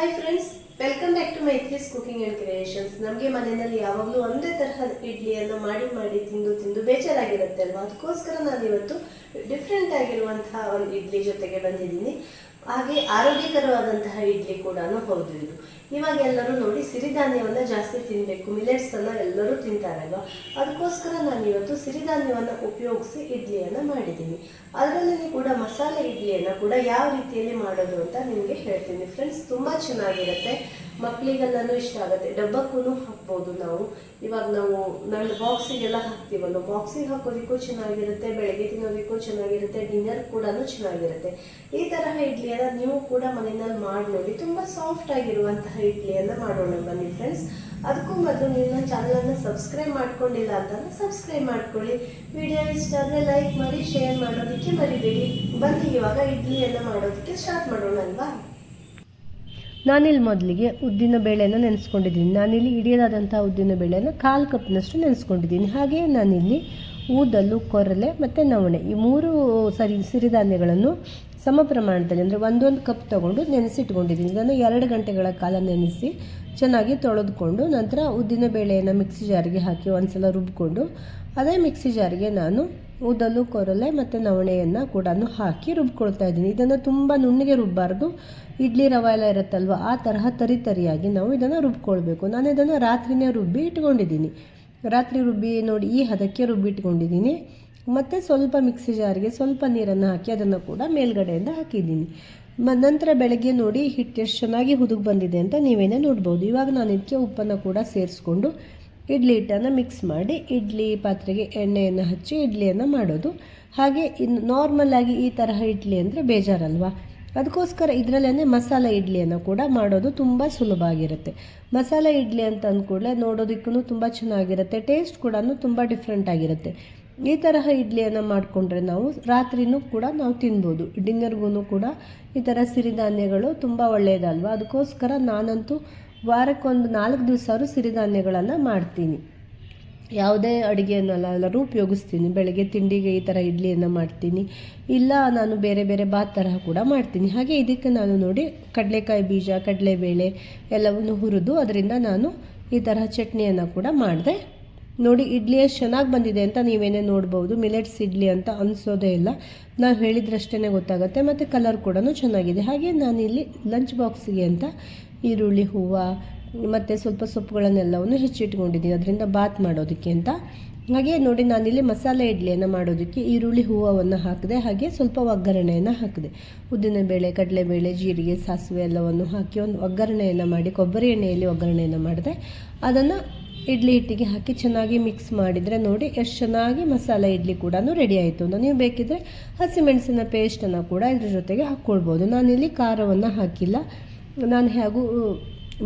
Hi friends welcome back to Maitri's cooking and creations ನಮಗೆ ಮನೆಯಲ್ಲಿ ಯಾವಾಗಲೂ ಒಂದೇ ತರಹದ ಇಡ್ಲಿಯನ್ನು ಮಾಡಿ ಮಾಡಿ ತಿಂದು ತಿಂದು ಬೇಜಾರಾಗಿರುತ್ತೆ ಅಲ್ವಾ ಅದಕ್ಕೋಸ್ಕರ ನಾನು ಇವತ್ತು ಡಿಫ್ರೆಂಟ್ ಆಗಿರುವಂತಹ ಒಂದು ಇಡ್ಲಿ ಜೊತೆಗೆ ಬಂದಿದ್ದೀನಿ. ಹಾಗೆ ಆರೋಗ್ಯಕರವಾದಂತಹ ಇಡ್ಲಿ ಕೂಡ ಹೌದು ಇದು. ಇವಾಗ ಎಲ್ಲರೂ ನೋಡಿ ಸಿರಿಧಾನ್ಯವನ್ನು ಜಾಸ್ತಿ ತಿನ್ನಬೇಕು ಮಿಲೆಟ್ಸನ್ನು ಎಲ್ಲರೂ ತಿಂತಾರಲ್ವಾ? ಅದಕ್ಕೋಸ್ಕರ ನಾನು ಇವತ್ತು ಸಿರಿಧಾನ್ಯವನ್ನು ಉಪಯೋಗಿಸಿ ಇಡ್ಲಿಯನ್ನು ಮಾಡಿದ್ದೀನಿ. ಅದರಲ್ಲಿ ಕೂಡ ಮಸಾಲೆ ಇಡ್ಲಿಯನ್ನು ಕೂಡ ಯಾವ ರೀತಿಯಲ್ಲಿ ಮಾಡೋದು ಅಂತ ನಿಮಗೆ ಹೇಳ್ತೀನಿ. ಫ್ರೆಂಡ್ಸ್ ತುಂಬ ಚೆನ್ನಾಗಿರುತ್ತೆ. ಮಕ್ಕಳಿಗೆಲ್ಲನೂ ಇಷ್ಟ ಆಗುತ್ತೆ. ಡಬ್ಬಕ್ಕೂ ಹಾಕ್ಬೋದು ನಾವು. ಇವಾಗ ನಾವು ನಳ್ಳು ಬಾಕ್ಸಿಗೆಲ್ಲ ಹಾಕ್ತೀವಲ್ಲ ಬಾಕ್ಸಿಗೆ ಹಾಕೋದಕ್ಕೂ ಚೆನ್ನಾಗಿರುತ್ತೆ, ಬೆಳಗ್ಗೆ ತಿನ್ನೋದಕ್ಕೂ ಚೆನ್ನಾಗಿರುತ್ತೆ, ಡಿನ್ನರ್ ಕೂಡ ಚೆನ್ನಾಗಿರುತ್ತೆ. ಈ ತರಹ ಇಡ್ಲಿಯನ್ನು ನೀವು ಕೂಡ ಮನೆಯಲ್ಲಿ ಮಾಡಿ ನೋಡಿ ತುಂಬ ಸಾಫ್ಟ್ ಆಗಿರುವಂತಹ ಇಡ್ಲಿಯನ್ನು ಮಾಡೋಣ ಬನ್ನಿ ಫ್ರೆಂಡ್ಸ್ ಅದಕ್ಕೂ ಮೊದಲು ನಿಮ್ಮ ಚಾನಲನ್ನು ಸಬ್ಸ್ಕ್ರೈಬ್ ಮಾಡ್ಕೊಂಡಿಲ್ಲ ಅಂತಂದ್ರೆ ಸಬ್ಸ್ಕ್ರೈಬ್ ಮಾಡ್ಕೊಳ್ಳಿ. ವಿಡಿಯೋ ಇಷ್ಟ ಆದರೆ ಲೈಕ್ ಮಾಡಿ ಶೇರ್ ಮಾಡೋದಕ್ಕೆ ಮರಿಬೇಡಿ. ಬನ್ನಿ ಇವಾಗ ಇಡ್ಲಿಯನ್ನು ಮಾಡೋದಕ್ಕೆ ಸ್ಟಾರ್ಟ್ ಮಾಡೋಣ ಅಲ್ವಾ? ನಾನಿಲ್ಲಿ ಮೊದಲಿಗೆ ಉದ್ದಿನ ಬೇಳೆನ ನೆನೆಸ್ಕೊಂಡಿದ್ದೀನಿ. ನಾನಿಲ್ಲಿ ಇಡಿಯದಾದಂಥ ಉದ್ದಿನ ಬೇಳೆನ ಕಾಲು ಕಪ್ನಷ್ಟು ನೆನೆಸ್ಕೊಂಡಿದ್ದೀನಿ. ಹಾಗೆಯೇ ನಾನಿಲ್ಲಿ ಊದಲು, ಕೊರಲೆ ಮತ್ತು ನವಣೆ ಈ ಮೂರು ಸರಿ ಸಿರಿಧಾನ್ಯಗಳನ್ನು ಸಮ ಪ್ರಮಾಣದಲ್ಲಿ ಅಂದರೆ ಒಂದೊಂದು ಕಪ್ ತೊಗೊಂಡು ನೆನೆಸಿಟ್ಕೊಂಡಿದ್ದೀನಿ. ಇದನ್ನು ಎರಡು ಗಂಟೆಗಳ ಕಾಲ ನೆನೆಸಿ ಚೆನ್ನಾಗಿ ತೊಳೆದುಕೊಂಡು ನಂತರ ಉದ್ದಿನ ಬೇಳೆಯನ್ನು ಮಿಕ್ಸಿ ಜಾರಿಗೆ ಹಾಕಿ ಒಂದು ಸಲ ರುಬ್ಬಿಕೊಂಡು ಅದೇ ಮಿಕ್ಸಿ ಜಾರಿಗೆ ನಾನು ಊದಲು, ಕೊರಲೆ ಮತ್ತು ನವಣೆಯನ್ನು ಕೂಡ ಹಾಕಿ ರುಬ್ಕೊಳ್ತಾ ಇದ್ದೀನಿ. ಇದನ್ನು ತುಂಬ ನುಣ್ಣಗೆ ರುಬ್ಬಾರ್ದು. ಇಡ್ಲಿ ರವೆ ಎಲ್ಲ ಇರುತ್ತಲ್ವ, ಆ ತರಹ ತರಿ ತರಿಯಾಗಿ ನಾವು ಇದನ್ನು ರುಬ್ಕೊಳ್ಬೇಕು. ನಾನು ಇದನ್ನು ರಾತ್ರಿನೇ ರುಬ್ಬಿ ಇಟ್ಕೊಂಡಿದ್ದೀನಿ. ರಾತ್ರಿ ರುಬ್ಬಿ ನೋಡಿ, ಈ ಹದಕ್ಕೆ ರುಬ್ಬಿ ಇಟ್ಕೊಂಡಿದ್ದೀನಿ. ಮತ್ತು ಸ್ವಲ್ಪ ಮಿಕ್ಸಿ ಜಾರಿಗೆ ಸ್ವಲ್ಪ ನೀರನ್ನು ಹಾಕಿ ಅದನ್ನು ಕೂಡ ಮೇಲ್ಗಡೆಯಿಂದ ಹಾಕಿದ್ದೀನಿ. ಮ, ನಂತರ ಬೆಳಗ್ಗೆ ನೋಡಿ ಹಿಟ್ಟು ಎಷ್ಟು ಚೆನ್ನಾಗಿ ಹುದುಗ್ ಬಂದಿದೆ ಅಂತ ನೀವೇನೇ ನೋಡ್ಬೋದು. ಇವಾಗ ನಾನು ಇದಕ್ಕೆ ಉಪ್ಪನ್ನು ಕೂಡ ಸೇರಿಸ್ಕೊಂಡು ಇಡ್ಲಿ ಹಿಟ್ಟನ್ನು ಮಿಕ್ಸ್ ಮಾಡಿ ಇಡ್ಲಿ ಪಾತ್ರೆಗೆ ಎಣ್ಣೆಯನ್ನು ಹಚ್ಚಿ ಇಡ್ಲಿಯನ್ನು ಮಾಡೋದು. ಹಾಗೆ ಇನ್ನು ನಾರ್ಮಲಾಗಿ ಈ ತರಹ ಇಡ್ಲಿ ಅಂದರೆ ಬೇಜಾರಲ್ವಾ? ಅದಕ್ಕೋಸ್ಕರ ಇದರಲ್ಲೇ ಮಸಾಲೆ ಇಡ್ಲಿಯನ್ನು ಕೂಡ ಮಾಡೋದು ತುಂಬ ಸುಲಭ ಆಗಿರುತ್ತೆ. ಮಸಾಲೆ ಇಡ್ಲಿ ಅಂತ ಅಂದ್ಕೂಡಲೇ ನೋಡೋದಕ್ಕೂ ತುಂಬ ಚೆನ್ನಾಗಿರುತ್ತೆ. ಟೇಸ್ಟ್ ಕೂಡ ತುಂಬ ಡಿಫ್ರೆಂಟ್ ಆಗಿರುತ್ತೆ. ಈ ತರಹ ಇಡ್ಲಿಯನ್ನು ಮಾಡಿಕೊಂಡ್ರೆ ನಾವು ರಾತ್ರಿನೂ ಕೂಡ ನಾವು ತಿನ್ಬೋದು. ಡಿನ್ನರ್ಗೂ ಕೂಡ ಈ ಥರ ಸಿರಿಧಾನ್ಯಗಳು ತುಂಬ ಒಳ್ಳೆಯದಲ್ವ ಅದಕ್ಕೋಸ್ಕರ ನಾನಂತೂ ವಾರಕ್ಕೊಂದು ನಾಲ್ಕು ದಿವಸ ಅವರು ಸಿರಿಧಾನ್ಯಗಳನ್ನು ಮಾಡ್ತೀನಿ. ಯಾವುದೇ ಅಡುಗೆಯನ್ನೆಲ್ಲ ಎಲ್ಲರೂ ಉಪಯೋಗಿಸ್ತೀನಿ. ಬೆಳಗ್ಗೆ ತಿಂಡಿಗೆ ಈ ಥರ ಇಡ್ಲಿಯನ್ನು ಮಾಡ್ತೀನಿ. ಇಲ್ಲ, ನಾನು ಬೇರೆ ಬೇರೆ ಬಾತ್ ತರಹ ಕೂಡ ಮಾಡ್ತೀನಿ. ಹಾಗೆ ಇದಕ್ಕೆ ನಾನು ನೋಡಿ ಕಡಲೆಕಾಯಿ ಬೀಜ, ಕಡಲೆಬೇಳೆ ಎಲ್ಲವನ್ನು ಹುರಿದು ಅದರಿಂದ ನಾನು ಈ ತರಹ ಚಟ್ನಿಯನ್ನು ಕೂಡ ಮಾಡಿದೆ. ನೋಡಿ, ಇಡ್ಲಿ ಎಷ್ಟು ಚೆನ್ನಾಗಿ ಬಂದಿದೆ ಅಂತ ನೀವೇನೇ ನೋಡ್ಬೋದು. ಮಿಲೆಟ್ಸ್ ಇಡ್ಲಿ ಅಂತ ಅನಿಸೋದೇ ಇಲ್ಲ. ನಾವು ಹೇಳಿದ್ರಷ್ಟೇ ಗೊತ್ತಾಗುತ್ತೆ. ಮತ್ತು ಕಲರ್ ಕೂಡ ಚೆನ್ನಾಗಿದೆ. ಹಾಗೆ ನಾನಿಲ್ಲಿ ಲಂಚ್ ಬಾಕ್ಸಿಗೆ ಅಂತ ಈರುಳ್ಳಿ ಹೂವು, ಮತ್ತು ಸ್ವಲ್ಪ ಸೊಪ್ಪುಗಳನ್ನೆಲ್ಲವನ್ನು ಹೆಚ್ಚಿಟ್ಕೊಂಡಿದ್ದೀನಿ ಅದರಿಂದ ಬಾತ್ ಮಾಡೋದಕ್ಕೆ ಅಂತ. ಹಾಗೆ ನೋಡಿ, ನಾನಿಲ್ಲಿ ಮಸಾಲೆ ಇಡ್ಲಿಯನ್ನು ಮಾಡೋದಕ್ಕೆ ಈರುಳ್ಳಿ ಹೂವನ್ನು ಹಾಕಿದೆ. ಹಾಗೆ ಸ್ವಲ್ಪ ಒಗ್ಗರಣೆಯನ್ನು ಹಾಕಿದೆ. ಉದ್ದಿನಬೇಳೆ ಕಡಲೆಬೇಳೆ ಜೀರಿಗೆ, ಸಾಸಿವೆ ಎಲ್ಲವನ್ನು ಹಾಕಿ ಒಂದು ಒಗ್ಗರಣೆಯನ್ನು ಮಾಡಿ, ಕೊಬ್ಬರಿ ಎಣ್ಣೆಯಲ್ಲಿ ಒಗ್ಗರಣೆಯನ್ನು ಮಾಡಿದೆ. ಅದನ್ನು ಇಡ್ಲಿ ಹಿಟ್ಟಿಗೆ ಹಾಕಿ ಚೆನ್ನಾಗಿ ಮಿಕ್ಸ್ ಮಾಡಿದರೆ ನೋಡಿ, ಎಷ್ಟು ಚೆನ್ನಾಗಿ ಮಸಾಲೆ ಇಡ್ಲಿ ಕೂಡ ರೆಡಿ ಆಯಿತು. ಅಂತ ನೀವು ಬೇಕಿದ್ದರೆ ಹಸಿಮೆಣಸಿನ ಪೇಸ್ಟನ್ನು ಕೂಡ ಇದ್ರ ಜೊತೆಗೆ ಹಾಕ್ಕೊಳ್ಬೋದು. ನಾನಿಲ್ಲಿ ಖಾರವನ್ನು ಹಾಕಿಲ್ಲ. ನಾನು ಹೇಗೂ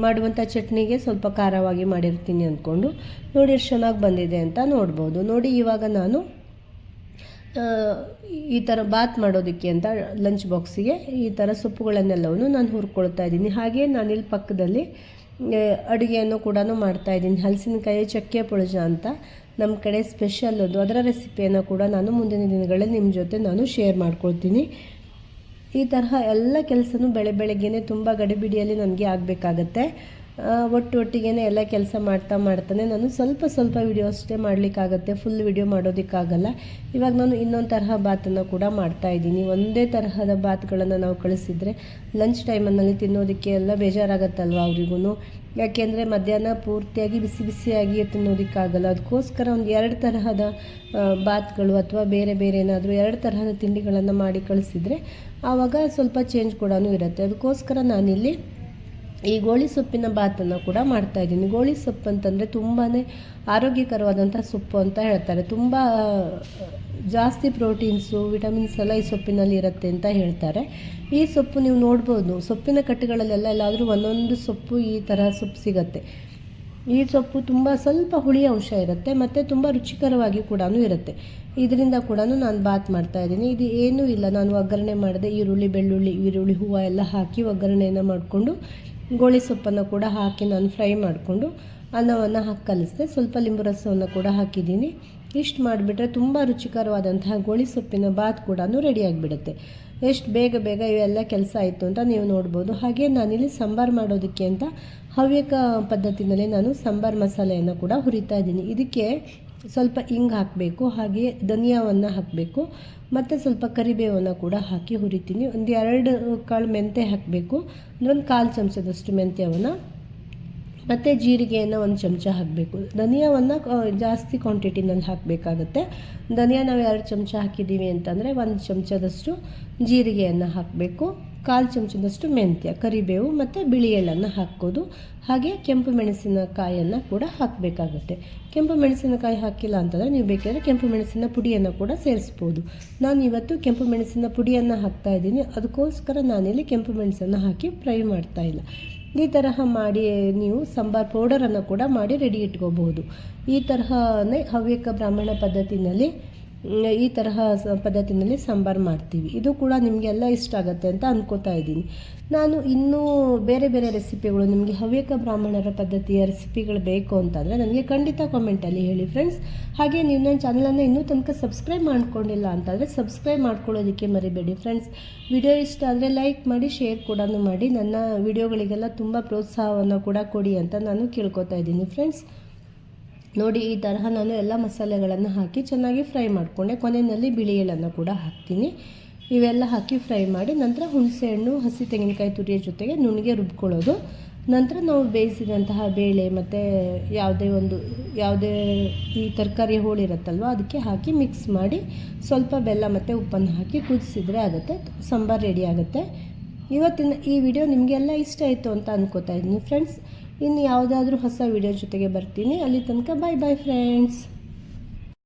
ಮಾಡುವಂಥ ಚಟ್ನಿಗೆ ಸ್ವಲ್ಪ ಖಾರವಾಗಿ ಮಾಡಿರ್ತೀನಿ ಅಂದ್ಕೊಂಡು ನೋಡಿ ಎಷ್ಟು ಚೆನ್ನಾಗಿ ಬಂದಿದೆ ಅಂತ ನೋಡ್ಬೋದು. ನೋಡಿ ಇವಾಗ ನಾನು ಈ ಥರ ಬಾತ್ ಮಾಡೋದಕ್ಕೆ ಅಂತ ಲಂಚ್ ಬಾಕ್ಸಿಗೆ ಈ ಥರ ಸೊಪ್ಪುಗಳನ್ನೆಲ್ಲವನ್ನು ನಾನು ಹುರ್ಕೊಳ್ತಾ ಇದ್ದೀನಿ. ಹಾಗೆ ಇಲ್ಲಿ ಪಕ್ಕದಲ್ಲಿ ಅಡುಗೆಯನ್ನು ಕೂಡ ಮಾಡ್ತಾಯಿದ್ದೀನಿ ಹಲಸಿನಕಾಯಿ ಚಕ್ಕೆ ಪುಳಜ ಅಂತ ನಮ್ಮ ಕಡೆ ಸ್ಪೆಷಲ್ ಅದು. ಅದರ ರೆಸಿಪಿಯನ್ನು ಕೂಡ ನಾನು ಮುಂದಿನ ದಿನಗಳಲ್ಲಿ ನಿಮ್ಮ ಜೊತೆ ನಾನು ಶೇರ್ ಮಾಡ್ಕೊಳ್ತೀನಿ. ಈ ತರಹ ಎಲ್ಲ ಕೆಲಸನೂ ಬೆಳೆ ಬೆಳಗ್ಗೆನೆ ತುಂಬ ಗಡಿಬಿಡಿಯಲ್ಲಿ ನನಗೆ ಆಗಬೇಕಾಗತ್ತೆ. ಒಟ್ಟು ಒಟ್ಟಿಗೆ ಎಲ್ಲ ಕೆಲಸ ಮಾಡ್ತಾ ಮಾಡ್ತಾನೆ. ನಾನು ಸ್ವಲ್ಪ ಸ್ವಲ್ಪ ವಿಡಿಯೋ ಅಷ್ಟೇ ಮಾಡಲಿಕ್ಕಾಗತ್ತೆ. Full video ಮಾಡೋದಕ್ಕಾಗಲ್ಲ. ಇವಾಗ ನಾನು ಇನ್ನೊಂದು ತರಹ ಬಾತನ್ನು ಕೂಡ ಮಾಡ್ತಾ ಇದ್ದೀನಿ. ಒಂದೇ ತರಹದ ಬಾತ್ಗಳನ್ನು ನಾವು ಕಳಿಸಿದರೆ ಲಂಚ್ ಟೈಮಲ್ಲಿ ತಿನ್ನೋದಕ್ಕೆ ಎಲ್ಲ ಬೇಜಾರಾಗತ್ತಲ್ವ ಅವರಿಗೂ ಯಾಕೆಂದರೆ ಮಧ್ಯಾಹ್ನ ಪೂರ್ತಿಯಾಗಿ ಬಿಸಿ ಬಿಸಿಯಾಗಿ ತಿನ್ನೋದಕ್ಕಾಗಲ್ಲ. ಅದಕ್ಕೋಸ್ಕರ ಒಂದು ಎರಡು ತರಹದ ಬಾತ್ಗಳು ಅಥವಾ ಬೇರೆ ಬೇರೆ ಏನಾದರೂ ಎರಡು ತರಹದ ತಿಂಡಿಗಳನ್ನು ಮಾಡಿ ಕಳಿಸಿದರೆ ಆವಾಗ ಸ್ವಲ್ಪ ಚೇಂಜ್ ಕೂಡ ಇರುತ್ತೆ. ಅದಕ್ಕೋಸ್ಕರ ನಾನಿಲ್ಲಿ ಈ ಗೋಳಿ ಸೊಪ್ಪಿನ ಬಾತನ್ನು ಕೂಡ ಮಾಡ್ತಾ ಇದ್ದೀನಿ. ಗೋಳಿ ಸೊಪ್ಪು ಅಂತಂದರೆ ತುಂಬಾ ಆರೋಗ್ಯಕರವಾದಂಥ ಸೊಪ್ಪು ಅಂತ ಹೇಳ್ತಾರೆ. ತುಂಬ ಜಾಸ್ತಿ ಪ್ರೋಟೀನ್ಸು, ವಿಟಮಿನ್ಸ್ ಎಲ್ಲ ಈ ಸೊಪ್ಪಿನಲ್ಲಿ ಇರುತ್ತೆ ಅಂತ ಹೇಳ್ತಾರೆ. ಈ ಸೊಪ್ಪು ನೀವು ನೋಡ್ಬೋದು, ಸೊಪ್ಪಿನ ಕಟ್ಟುಗಳಲ್ಲೆಲ್ಲ ಎಲ್ಲಾದರೂ ಒಂದೊಂದು ಸೊಪ್ಪು ಈ ಥರ ಸೊಪ್ಪು ಸಿಗುತ್ತೆ. ಈ ಸೊಪ್ಪು ತುಂಬ ಸ್ವಲ್ಪ ಹುಳಿ ಅಂಶ ಇರುತ್ತೆ, ಮತ್ತು ತುಂಬ ರುಚಿಕರವಾಗಿ ಕೂಡ ಇರುತ್ತೆ. ಇದರಿಂದ ಕೂಡ ನಾನು ಬಾತ್ ಮಾಡ್ತಾಯಿದ್ದೀನಿ ಇದು ಏನೂ ಇಲ್ಲ. ನಾನು ಒಗ್ಗರಣೆ ಮಾಡಿದೆ ಈರುಳ್ಳಿ, ಬೆಳ್ಳುಳ್ಳಿ, ಈರುಳ್ಳಿ, ಹೂವು ಎಲ್ಲ ಹಾಕಿ ಒಗ್ಗರಣೆಯನ್ನು ಮಾಡಿಕೊಂಡು ಗೋಳಿ ಸೊಪ್ಪನ್ನು ಕೂಡ ಹಾಕಿ ನಾನು ಫ್ರೈ ಮಾಡಿಕೊಂಡು ಅನ್ನವನ್ನು ಹಾಕಿ ಕಲಿಸಿದೆ. ಸ್ವಲ್ಪ ಲಿಂಬು ರಸವನ್ನು ಕೂಡ ಹಾಕಿದ್ದೀನಿ. ಇಷ್ಟು ಮಾಡಿಬಿಟ್ರೆ ತುಂಬ ರುಚಿಕರವಾದಂತಹ ಗೋಳಿ ಸೊಪ್ಪಿನ ಬಾತ್ ಕೂಡ ರೆಡಿಯಾಗಿಬಿಡುತ್ತೆ ಎಷ್ಟು ಬೇಗ ಬೇಗ ಇವೆಲ್ಲ ಕೆಲಸ ಆಯಿತು ಅಂತ ನೀವು ನೋಡ್ಬೋದು. ಹಾಗೆ ನಾನಿಲ್ಲಿ ಸಾಂಬಾರು ಮಾಡೋದಕ್ಕೆ ಅಂತ ಹವ್ಯಕ ಪದ್ಧತಿನಲ್ಲಿ ನಾನು ಸಾಂಬಾರು ಮಸಾಲೆಯನ್ನು ಕೂಡ ಹುರಿತಾ ಇದ್ದೀನಿ. ಇದಕ್ಕೆ ಸ್ವಲ್ಪ ಇಂಗ್ ಹಾಕಬೇಕು, ಹಾಗೆ ಧನಿಯಾವನ್ನು ಹಾಕಬೇಕು, ಮತ್ತು ಸ್ವಲ್ಪ ಕರಿಬೇವನ್ನು ಕೂಡ ಹಾಕಿ ಹುರಿತೀನಿ. ಒಂದು ಎರಡು ಕಾಳು ಮೆಂತ್ಯ ಹಾಕಬೇಕು. ಅಂದರೆ ಒಂದು ಕಾಲು ಚಮಚದಷ್ಟು ಮೆಂತ್ಯವನ್ನು, ಮತ್ತು ಜೀರಿಗೆಯನ್ನು ಒಂದು ಚಮಚ ಹಾಕಬೇಕು. ಧನಿಯಾವನ್ನು ಜಾಸ್ತಿ ಕ್ವಾಂಟಿಟಿನಲ್ಲಿ ಹಾಕಬೇಕಾಗತ್ತೆ. ಧನಿಯಾ ನಾವು ಎರಡು ಚಮಚ ಹಾಕಿದ್ದೀವಿ ಅಂತಂದರೆ ಒಂದು ಚಮಚದಷ್ಟು ಜೀರಿಗೆಯನ್ನು ಹಾಕಬೇಕು. ಕಾಲು ಚಮಚದಷ್ಟು ಮೆಂತ್ಯ ಕರಿಬೇವು ಮತ್ತು ಬಿಳಿ ಎಳ್ಳನ್ನು ಹಾಕ್ಕೋದು ಹಾಗೆ ಕೆಂಪು ಮೆಣಸಿನಕಾಯನ್ನು ಕೂಡ ಹಾಕಬೇಕಾಗುತ್ತೆ. ಕೆಂಪು ಮೆಣಸಿನಕಾಯಿ ಹಾಕಿಲ್ಲ ಅಂತಂದರೆ ನೀವು ಬೇಕಾದರೆ ಕೆಂಪು ಮೆಣಸಿನ ಪುಡಿಯನ್ನು ಕೂಡ ಸೇರಿಸ್ಬೋದು. ನಾನು ಇವತ್ತು ಕೆಂಪು ಮೆಣಸಿನ ಪುಡಿಯನ್ನು ಹಾಕ್ತಾ ಇದ್ದೀನಿ. ಅದಕ್ಕೋಸ್ಕರ ನಾನಿಲ್ಲಿ ಕೆಂಪು ಮೆಣಸನ್ನು ಹಾಕಿ ಫ್ರೈ ಮಾಡ್ತಾ ಇಲ್ಲ. ಈ ತರಹ ಮಾಡಿ ನೀವು ಸಾಂಬಾರ್ ಪೌಡರನ್ನು ಕೂಡ ಮಾಡಿ ರೆಡಿ ಇಟ್ಕೋಬಹುದು. ಈ ತರಹನೇ ಹವ್ಯಕ ಬ್ರಾಹ್ಮಣ ಪದ್ಧತಿನಲ್ಲಿ ಮ್, ಈ ತರಹ ಪದ್ಧತಿನಲ್ಲಿ ಸಾಂಬಾರು ಮಾಡ್ತೀವಿ. ಇದು ಕೂಡ ನಿಮಗೆಲ್ಲ ಇಷ್ಟ ಆಗುತ್ತೆ ಅಂತ ಅನ್ಕೋತಾ ಇದ್ದೀನಿ. ನಾನು ಇನ್ನೂ ಬೇರೆ ಬೇರೆ ರೆಸಿಪಿಗಳು, ನಿಮಗೆ ಹವ್ಯಕ ಬ್ರಾಹ್ಮಣರ ಪದ್ಧತಿಯ ರೆಸಿಪಿಗಳು ಬೇಕು ಅಂತಂದರೆ ನನಗೆ ಖಂಡಿತ ಕಾಮೆಂಟಲ್ಲಿ ಹೇಳಿ ಫ್ರೆಂಡ್ಸ್ ಹಾಗೆ ನೀವು ನನ್ನ ಚಾನಲನ್ನು ಇನ್ನೂ ತನಕ ಸಬ್ಸ್ಕ್ರೈಬ್ ಮಾಡ್ಕೊಂಡಿಲ್ಲ ಅಂತಂದರೆ ಸಬ್ಸ್ಕ್ರೈಬ್ ಮಾಡ್ಕೊಳ್ಳೋದಕ್ಕೆ ಮರಿಬೇಡಿ ಫ್ರೆಂಡ್ಸ್ ವಿಡಿಯೋ ಇಷ್ಟ ಆದರೆ ಲೈಕ್ ಮಾಡಿ ಶೇರ್ ಕೂಡ ಮಾಡಿ. ನನ್ನ ವಿಡಿಯೋಗಳಿಗೆಲ್ಲ ತುಂಬ ಪ್ರೋತ್ಸಾಹವನ್ನು ಕೂಡ ಕೊಡಿ ಅಂತ ನಾನು ಕೇಳ್ಕೊತಾ ಇದ್ದೀನಿ ಫ್ರೆಂಡ್ಸ್ ನೋಡಿ, ಈ ತರಹ ನಾನು ಎಲ್ಲ ಮಸಾಲೆಗಳನ್ನು ಹಾಕಿ ಚೆನ್ನಾಗಿ ಫ್ರೈ ಮಾಡಿಕೊಂಡೆ. ಕೊನೆಯಲ್ಲಿ ಬಿಳಿ ಎಳ್ಳನ್ನು ಕೂಡ ಹಾಕ್ತೀನಿ. ಇವೆಲ್ಲ ಹಾಕಿ ಫ್ರೈ ಮಾಡಿ ನಂತರ ಹುಣಸೆಹಣ್ಣು, ಹಸಿ ತೆಂಗಿನಕಾಯಿ ತುರಿಯ ಜೊತೆಗೆ ನುಣ್ಣಗೆ ರುಬ್ಕೊಳ್ಳೋದು. ನಂತರ ನಾವು ಬೇಯಿಸಿದಂತಹ ಬೇಳೆ ಮತ್ತು ಯಾವುದೇ ಒಂದು, ಯಾವುದೇ ಈ ತರಕಾರಿ ಹೋಳಿರುತ್ತಲ್ವ ಅದಕ್ಕೆ ಹಾಕಿ ಮಿಕ್ಸ್ ಮಾಡಿ ಸ್ವಲ್ಪ ಬೆಲ್ಲ ಮತ್ತು ಉಪ್ಪನ್ನು ಹಾಕಿ ಕುದಿಸಿದರೆ ಆಗುತ್ತೆ. ಸಾಂಬಾರು ರೆಡಿ ಆಗುತ್ತೆ. ಇವತ್ತಿನ ಈ ವಿಡಿಯೋ ನಿಮಗೆಲ್ಲ ಇಷ್ಟ ಆಯಿತು ಅಂತ ಅನ್ಕೋತಾ ಇದ್ದೀನಿ ಫ್ರೆಂಡ್ಸ್ ಇನ್ನು ಯಾವುದಾದ್ರೂ ಹೊಸ ವಿಡಿಯೋ ಜೊತೆಗೆ ಬರ್ತೀನಿ. ಅಲ್ಲಿ ತನಕ ಬಾಯ್ ಬಾಯ್ ಫ್ರೆಂಡ್ಸ್